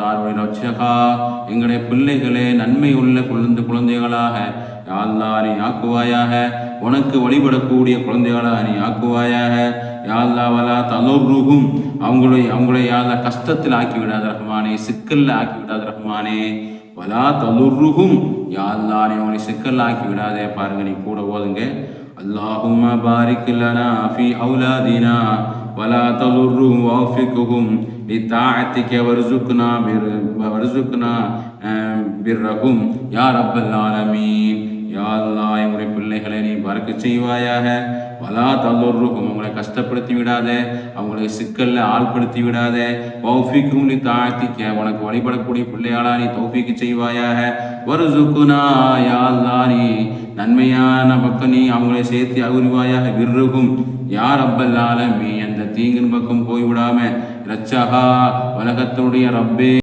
உலகத்தாருடைய ரட்சகா எங்களுடைய பிள்ளைகளே நன்மை உள்ள குழந்தை குழந்தைகளாக யா அல்லாஹ் நீ ஆக்குவாயாக உனக்கு வழிபடக்கூடிய குழந்தைகளாக நீ ஆக்குவாயாக யா அல்லாஹ் வலா தலுர்ருகும் அவங்களை அவங்களை யாத கஷ்டத்தில் ஆக்கி விடாத ரஹ்மானே சிக்கல்ல ஆக்கி விடாத ரஹ்மானே வலா தலுர்ருகும் யா அல்லாஹ் நீ அவங்களை சிக்கல்ல ஆக்கி விடாதே பாருங்க நீ கூட ஓதுங்க اللهم بارك لنا في أولادنا ولا تضرهم ووفقهم لطاعتك وارزقنا بر- وارزقنا آم، برهم يا رب العالمين யா அல்லாஹ் எங்களுடைய பிள்ளைகளை நீ பறக்க செய்வாயாக வலா தல்லொருக்கும் அவங்களை கஷ்டப்படுத்தி விடாத அவங்களை சிக்கல்ல ஆள்படுத்தி விடாத தௌஃபிக்கும் நீ தாழ்த்திக்க உனக்கு வழிபடக்கூடிய பிள்ளையாளா நீ தௌஃபிக்கு செய்வாயாக வருசுக்குனா யா அல்லாஹ் நீ நன்மையான பக்கம் நீ அவங்களை சேர்த்து அகுரிவாயாக விருகும் யார் அப்பல் ஆலமி அந்த தீங்கின் பக்கம் போய்விடாம ரச்சகா உலகத்தினுடைய ரப்பே